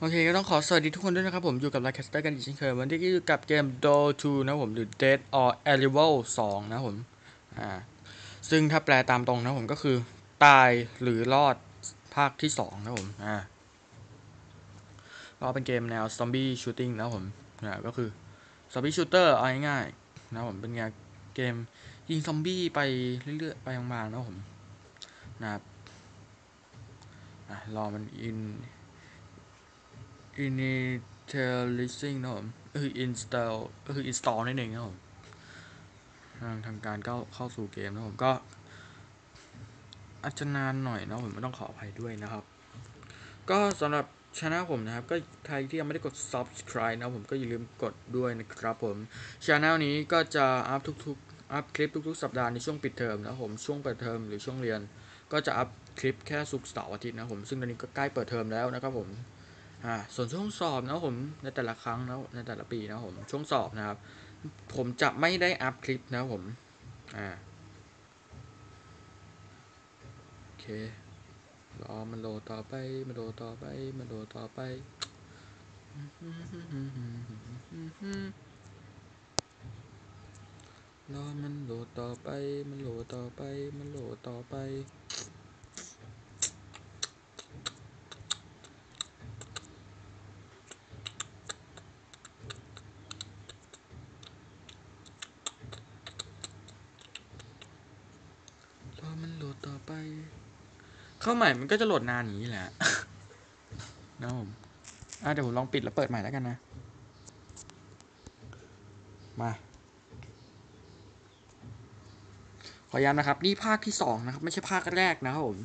โอเคก็ต้องขอสวัสดีทุกคนด้วยนะครับผมอยู่กับไลค์แคสเตอร์กันอีกเช่นเคยวันนี้ก็อยู่กับเกม Do 2นะผมหรือ Dead or Arrival 2 นะผมอ่าซึ่งถ้าแปลตามตรงนะผมก็คือ ตายหรือรอดภาคที่ 2 นะผมอ่าก็เป็นเกมแนว Zombie Shooting นะผมอ่าก็คือ Zombie Shooter เอาง่ายๆนะผมเป็นไงเกมยิงซอมบี้ไปเรื่อยๆไปบางๆนะผมนะครับอะรอมันอิน initializing นะครับผมก็คือ install ก็คือ install นั่นเองนะครับผมทางทางการก็เข้าสู่เกมนะครับผมก็อาจจะนานหน่อยนะผมไม่ต้องขออภัยด้วยนะครับ ก็สำหรับช anel ผมนะครับ ก็ใครที่ยังไม่ได้กด subscribe นะผมก็อย่าลืมกดด้วยนะครับผมช anel นี้ก็จะอัพทุกๆ อัพคลิปทุกๆ สัปดาห์ในช่วงปิดเทอมนะผมช่วงเปิดเทอมหรือช่วงเรียน ก็จะอัพคลิปแค่ศุกเสาร์อาทิตย์นะผมซึ่งตอนนี้ก็ใกล้เปิดเทอมแล้วนะครับผม อ่าส่วนช่วงสอบนะครับผมในแต่ละครั้งนะในแต่ละปีนะครับผมช่วงสอบนะครับ ผมจะไม่ได้อัพคลิปนะครับผมอ่าโอเครอมันโหลดต่อไปมันโหลดต่อไปมันโหลดต่อไปรอมันโหลดต่อไป มันโหลดต่อไป มันโหลดต่อไป รอมันโหลดต่อไป เข้าใหม่มันก็จะโหลดนานอย่างนี้แหละนะผมอะเดี๋ยวผมลองปิดแล้วเปิดใหม่แล้วกันนะ มา ขอย้ำนะครับ นี่ภาคที่สองนะครับ ไม่ใช่ภาคแรกนะครับผม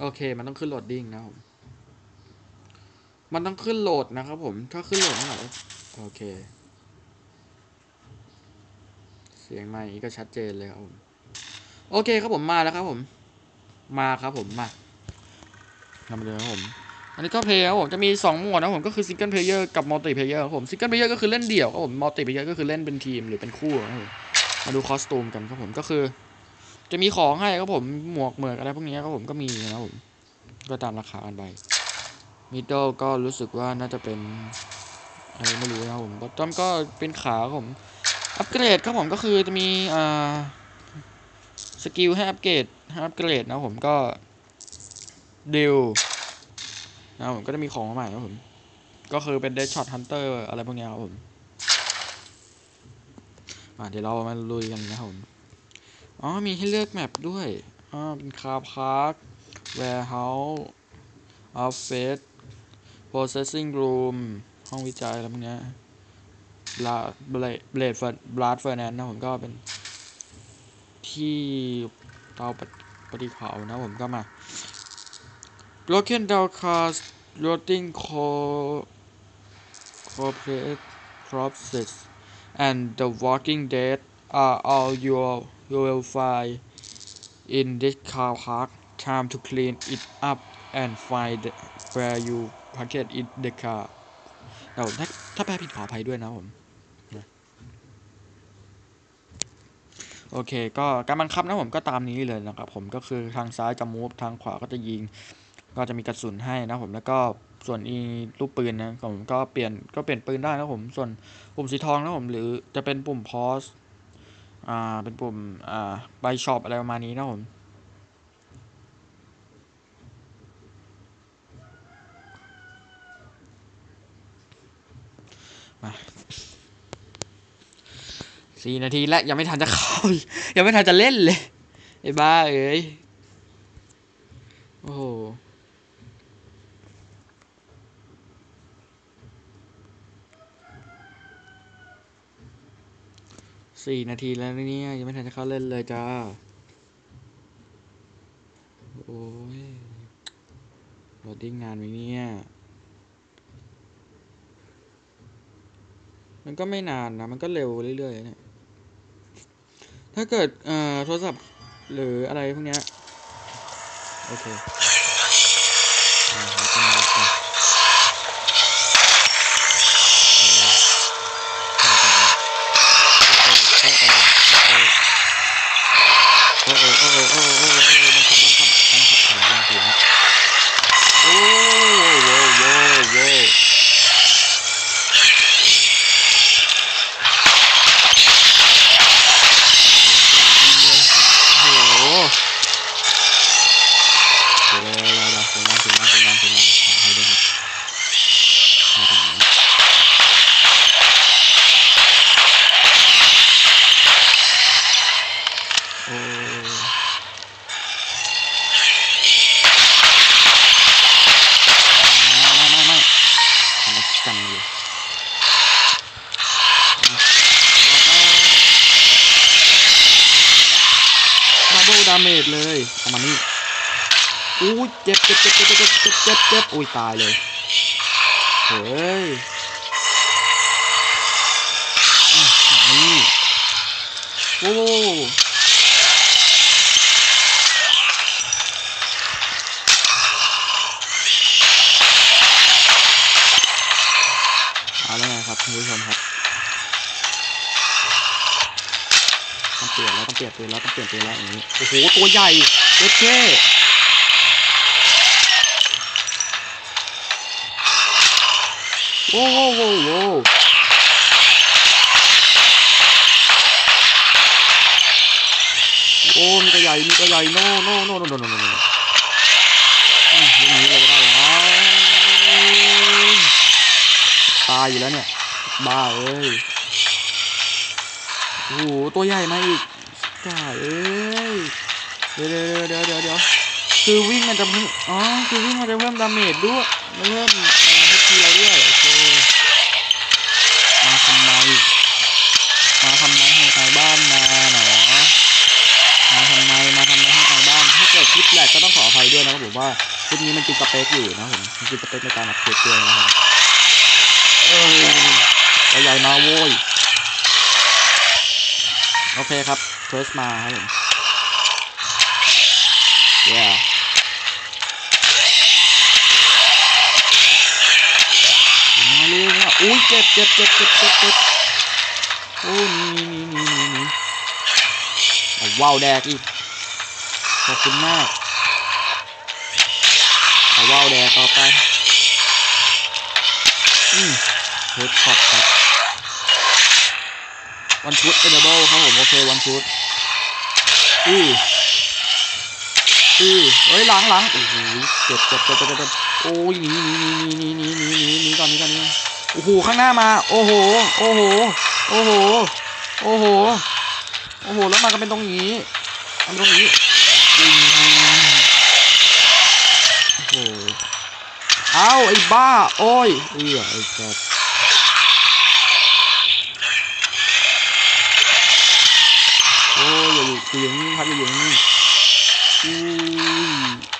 โอเค มันต้องขึ้นโหลดดิ้งนะครับผม มันต้องขึ้นโหลดนะครับผม ถ้าขึ้นโหลดเมื่อไหร่โอเค เสียงไมค์ก็ชัดเจนเลยครับผม โอเคครับผมมาแล้วครับผม มาครับผมมาทำมาเลยครับผม อันนี้ก็เพลย์ครับผม จะมี2โหมดนะผมก็คือซิงเกิลเพลเยอร์กับมัลติเพลเยอร์ครับผมซิงเกิลเพลเยอร์ก็คือเล่นเดี่ยวครับผมมัลติเพลเยอร์ก็คือเล่นเป็นทีมหรือเป็นคู่ครับผมมาดูคอสตูมกันครับผมก็คือ จะมีของให้ครับผมหมวกเหมือกอะไรพวกนี้ครับผมก็มีนะครับผมก็ตามราคากันไป มิดเดิลก็รู้สึกว่าน่าจะเป็นอะไรไม่รู้นะครับผมต้อมก็เป็นขาครับผมอัปเกรดครับผมก็คือจะมีอ่าสกิลให้อัปเกรดให้อัปเกรดนะผมก็ดิวนะผมก็จะมีของมาใหม่ครับผมก็คือเป็นเดชช็อตฮันเตอร์อะไรพวกเนี้ยครับผมอ่าเดี๋ยวเรามาลุยกันนะครับผมอ๋อมีให้เลือกแมปด้วยอ๋อเป็นคาร์พาร์ค warehouse office processing room ห้องวิจัยอะไรพวกนี้บลาเบลเบลดเฟิร์บลาดเฟอร์แนนนะผมก็เป็น ที่เตาปฏิปฏิเผานะผมก็มา Broken Down Cars Rotting Co Corporate Corpses and The Walking Dead are all you you will find in this car park time to clean it up and find where you parked in the car นะผมถ้าถ้าแปลผิดขออภัยด้วยนะผมโอเค ก็การบังคับนะผมก็ตามนี้เลยนะครับผมก็คือทางซ้ายจะมูฟทางขวาก็จะยิง ก็จะมีกระสุนให้นะผมแล้วก็ส่วนอีลูกปืนนะผมก็เปลี่ยนก็เปลี่ยนปืนได้นะผมส่วนปุ่มสีทองนะผมหรือจะเป็นปุ่มพอสอ่าเป็นปุ่มอ่าใบช็อปอะไรประมาณนี้นะผม มาสี่นาทีแล้ว ยังไม่ทันจะเข้า ยังไม่ทันจะเล่นเลยไอ้บ้าเอ้ย โอ้โหสี่นาทีแล้วเนี่ยยังไม่ทันจะเข้าเล่นเลยจ้า โอ้ยโหลดดิ้งนานไหมเนี่ย มันก็ไม่นานนะ มันก็เร็วเรื่อยๆเนี่ย ถ้าเกิด เอ่อ โทรศัพท์หรืออะไรพวกเนี้ย โอเค อู้ยเจ็บเจ็บเจ็บเจ็บเจ็บเจ็บเจ็บเจ็บอุ้ยตายเลยเฮ้ยอื้อนี่โอ้โหเอาแล้วไงครับคุณผู้ชมครับต้องเปลี่ยนแล้วต้องเปลี่ยนปืนแล้วต้องเปลี่ยนปืนแล้วอย่างนี้โอ้โหตัวใหญ่เจ๊ โอ้โหโอ้โหโอ้มีกระใหญ่มีกระใหญ่โน่โน่โน่โน่โน่โน่โน่นี้เราก็ได้ตายอยู่แล้วเนี่ย บ้าเอ้ยโอ้โหตัวใหญ่มาอีกกาเอ้ยเดี๋ยวเดี๋ยวเดี๋ยวเดี๋ยวเดี๋ยวคือวิ่งมันจะเพิ่มอ๋อคือวิ่งมันจะเพิ่มดาเมจด้วยเพิ่มเอฟพีเราด้วย ด้วยนะครับผมว่าคลิปนี้มันกินสเปคอยู่นะผมมันกินสเปคในการอัดคลิปด้วยนะครับใหญ่มาโว้ยโอเคครับเฟิร์สมาครับผม yeah มาเลยนะอุ้ยเจ็บเจ็บเจ็บเจ็บเจ็บเจ็บโอ้หนี่นี่นี่นี่นี่ว้าวแดกอีกขอบคุณมาก ว้าวแดกต่อไป อืมเฮดช็อตครับวันชุดเอเนเบิลครับผม โอเค วันชุดอืออือเฮ้ยหลังหลังโอ้โหเจ็บเจ็บเจ็บเจ็บเจ็บเจ็บโอ้ยหนีหนีหนีหนีหนีหนีหนีหนีก่อนนีก่อนนี้โอ้โหข้างหน้ามา โอ้โห โอ้โห โอ้โห โอ้โห โอ้โห แล้วมากันเป็นตรงนี้มันตรงนี้อืมโอ้โห เอาไอ้บ้า โอ้ยเอือไอ้สัสโอ้ยอย่าอยู่อยู่อย่างนี้ครับอย่าอยู่อย่างนี้อุ้ย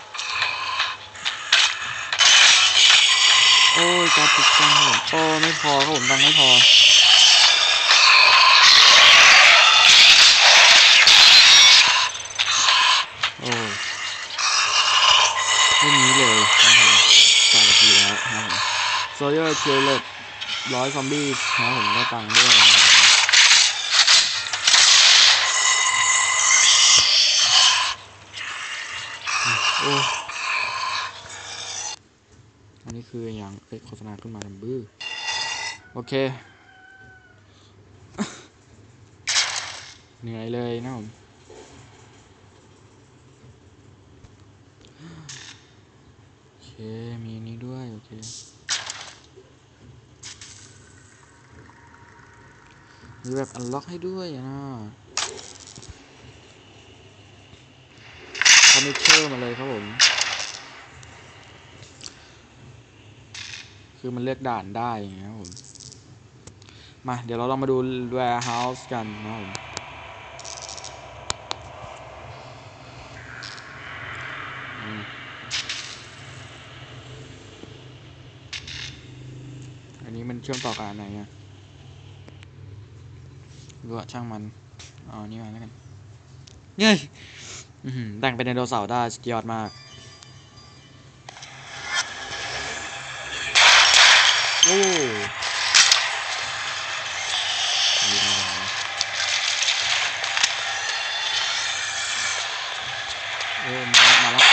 โอ้ยกระติกกันผมโอ้ไม่พอครับผมตังไม่พอ โอ้ไม่มีเลยนะครับผมสามนาทีแล้วนะครับผมโซ เยอร์เคิลเลตร้อยซอมบี้นะผมได้ตังค์ด้วยนะครับโอ้อันนี้คืออย่างเอ้ยโฆษณาขึ้นมาทำบื้อ โอเค เหนื่อยเลยนะผมโอเค มีนนี้ด้วย โอเค มีแบบอันล็อกให้ด้วยนะคอมมิเชอร์มาเลยครับผม คือมันเลือกด่านได้อย่างเงี้ยครับผม มาเดี๋ยวเราลองมาดู warehouse กันนะครับผมอันนี้มันเชื่อมต่อกับอันไหนอะ รู้อะช่างมันเอาอันนี้มาแล้วกันเย้ยแต่งเป็นไดโนเสาร์ได้สุดยอดมากโอ้อันนี้มาแล้ว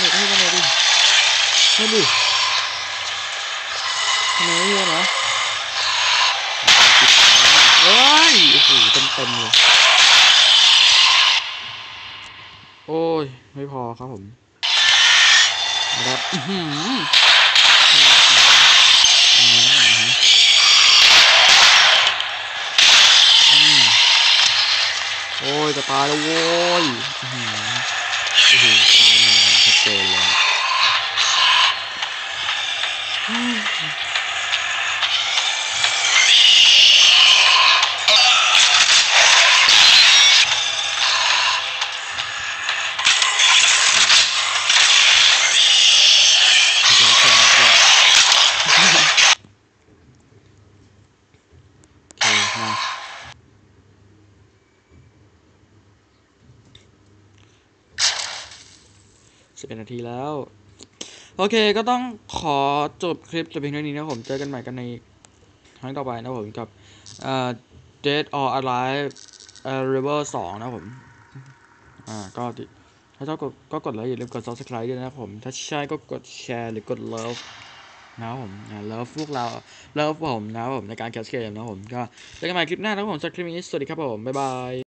ให้ดิทำไมไม่เยอะนะเฮ้ยโอ้โหเต็มเต็มเลย โอ้ย ไม่พอครับผมนะครับอื้อหืออืมอืมโอ้ยจะตายแล้วโว้ยอื้อหือโอ้โหตายแน่นอนชัดเจนเลยครับ โอเคมา สิบเอ็ดนาทีแล้ว โอเคก็ต้องขอจบคลิปแต่เพียงเท่านี้นะผมเจอกันใหม่กันในครั้งต่อไปนะผมกับเอ่อ Dead or Alive เอ่อ River 2 นะผม อ่า ก็ติถ้าชอบก็ก็กดไลค์อย่าลืมกด subscribe ด้วยนะผม ถ้าใช่ก็กดแชร์หรือกด love นะครับผมอ่า love พวกเรา love ผมนะครับผมในการแคสเกมนะครับผมก็เจอกันใหม่คลิปหน้านะครับผมสำหรับคลิปนี้ สวัสดีครับผม บ๊ายบาย